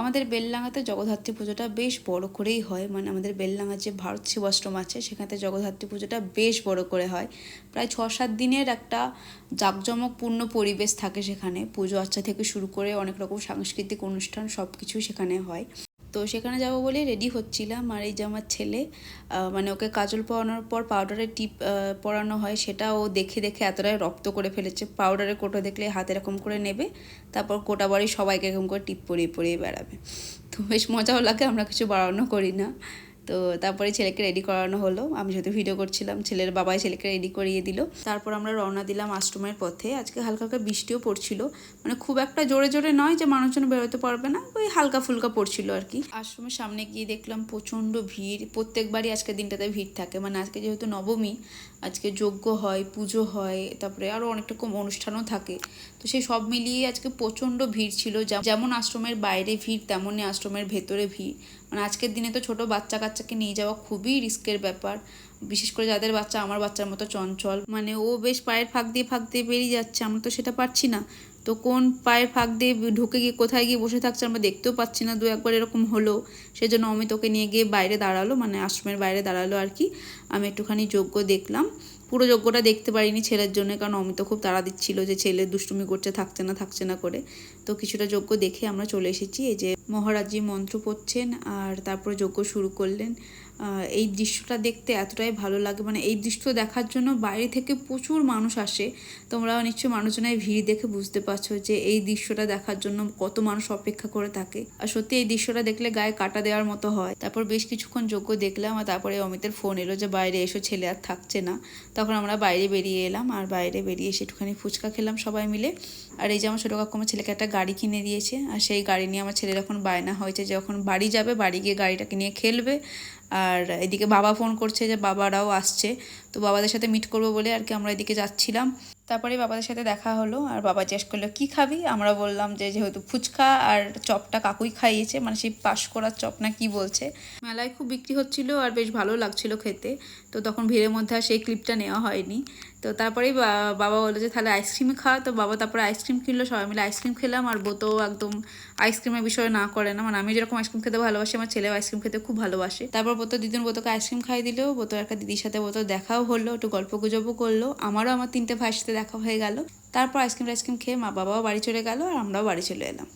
আমাদের বেললাঙাতে জগদ্ধাত্রী পুজোটা বেশ বড় করেই হয়। মানে আমাদের বেললাঙার যে ভারত শিবাশ্রম আছে সেখানে জগদ্ধাত্রী পুজোটা বেশ বড় করে হয়। প্রায় ছ সাত দিনের একটা জাঁকজমকপূর্ণ পরিবেশ থাকে সেখানে। পুজো আর্চা থেকে শুরু করে অনেক রকম সাংস্কৃতিক অনুষ্ঠান সব কিছুই সেখানে হয়। তো সেখানে যাব বলে রেডি হচ্ছিলাম। আর এই যে আমার ছেলে মানে ওকে কাজল পরানোর পর পাউডারের টিপ পরানো হয়, সেটা ও দেখে দেখে এতটাই রক্ত করে ফেলেছে। পাউডারের কোটো দেখলে হাতে এরকম করে নেবে, তারপর কোটা বাড়ি সবাইকে এরকম করে টিপ পরিয়ে পরিয়ে বেড়াবে। তো বেশ মজাও লাগে, আমরা কিছু বাড়ানো করি না। তো তারপরে ছেলেকে রেডি করানো হলো। আমি যেহেতু ভিডিও করছিলাম, ছেলের বাবাই ছেলেকে রেডি করিয়ে দিল। তারপর আমরা রওনা দিলাম আশ্রমের পথে। আজকে হালকা হালকা বৃষ্টিও পড়ছিল। মানে খুব একটা জোরে জোরে নয় যে মানুষজন বেরোতে পারবে না, ওই হালকা ফুলকা পড়ছিল আর কি। আশ্রমের সামনে গিয়ে দেখলাম প্রচণ্ড ভিড়। প্রত্যেকবারই আজকে দিনটাতে ভিড় থাকে। মানে আজকে যেহেতু নবমী, আজকে যজ্ঞ হয়, পুজো হয়, তারপরে আরও অনেক রকম অনুষ্ঠানও থাকে। তো সেই সব মিলিয়ে আজকে প্রচণ্ড ভিড় ছিল। যেম- যেমন আশ্রমের বাইরে ভিড়, তেমনই আশ্রমের ভেতরে ভিড়। মানে আজকের দিনে তো ছোট বাচ্চা কাচ্চাকে নিয়ে যাওয়া খুবই রিস্কের ব্যাপার। বিশেষ করে যাদের বাচ্চা, আমার বাচ্চার মতো চঞ্চল। মানে ও বেশ পায়ের ফাঁক দিয়ে ফাঁক দিয়ে বেরিয়ে যাচ্ছে, আমরা তো সেটা পারছি না। তো কোন পায়ের ফাঁক দিয়ে ঢুকে গিয়ে কোথায় গিয়ে বসে থাকছে আমরা দেখতেও পাচ্ছি না। দু একবার এরকম হলো, সেজন্য অমিত ওকে নিয়ে গিয়ে বাইরে দাঁড়াল মানে আশ্রমের বাইরে দাঁড়াল আর কি। আমি একটুখানি যজ্ঞ দেখলাম। পুরো যজ্ঞটা দেখতে পারিনি ছেলের জন্য, কারণ অমিত খুব তাড়া দিচ্ছিল যে ছেলে দুষ্টুমি করছে, থাকছে না থাকছে না করে। তো কিছুটা যজ্ঞ দেখে আমরা চলে এসেছি। এই যে মহারাজজি মন্ত্র পড়ছেন আর তারপরে যজ্ঞ শুরু করলেন। এই দৃশ্যটা দেখতে এতটাই ভালো লাগে। মানে এই দৃশ্য দেখার জন্য বাইরে থেকে প্রচুর মানুষ আসে। তোমরা নিশ্চয়ই মানুষজনের ভিড় দেখে বুঝতে পারছ যে এই দৃশ্যটা দেখার জন্য কত মানুষ অপেক্ষা করে থাকে। আর সত্যি এই দৃশ্যটা দেখলে গায়ে কাটা দেওয়ার মতো হয়। তারপর বেশ কিছুক্ষণ যোগ্য দেখলাম আর তারপরে অমিতের ফোন এলো যে বাইরে এসো, ছেলে আর থাকছে না। তখন আমরা বাইরে বেরিয়ে এলাম আর বাইরে বেরিয়ে এসে একটুখানি ফুচকা খেলাম সবাই মিলে। আর এই যে আমার ছোটো কাকু আমার ছেলেকে একটা গাড়ি কিনে দিয়েছে। আর সেই গাড়ি নিয়ে আমার ছেলের এখন বায়না হয়েছে যখন বাড়ি যাবে বাড়ি গিয়ে গাড়িটাকে নিয়ে খেলবে। আর এদিকে বাবা ফোন করছে যে বাবারাও আসছে। তো বাবাদের সাথে মিট করব বলে আর কি আমরা এদিকে যাচ্ছিলাম। তারপরে বাবাদের সাথে দেখা হলো আর বাবা জিজ্ঞেস করল, কী খাবি? আমরা বললাম যে যেহেতু ফুচকা আর চপটা কাকুই খাইয়েছে মানে সেই পাশ করার চপ না কি বলছে। মেলায় খুব বিক্রি হচ্ছিল আর বেশ ভালো লাগছিল খেতে। তো তখন ভিড়ের মধ্যে আর সেই ক্লিপটা নেওয়া হয়নি। তো তারপরেই বাবা বলল যে, তাহলে আইসক্রিমই খাওয়া তো বাবা তারপরে আইসক্রিম কিনলো, সবাই মিলে আইসক্রিম খেলাম। আর বোতো একদম আইসক্রিমের বিষয়ে না করে না। মানে আমি যেরকম আইসক্রিম খেতে ভালোবাসি, আমার ছেলেও আইসক্রিম খেতে খুব ভালোবাসে। তারপর বোতো দিদিন বোতোকে আইসক্রিম খাই দিল। বোতো একটা দিদির সাথে বোতো দেখাও হলো, একটু গল্প গুজবও করল, আমারও আমার তিনটে ভাইয়ের সাথে দেখা হয়ে গেল। তারপর আইসক্রিম টাইসক্রিম খেয়ে মা বাবাও বাড়ি চলে গেল আর আমরাও বাড়ি চলে এলাম।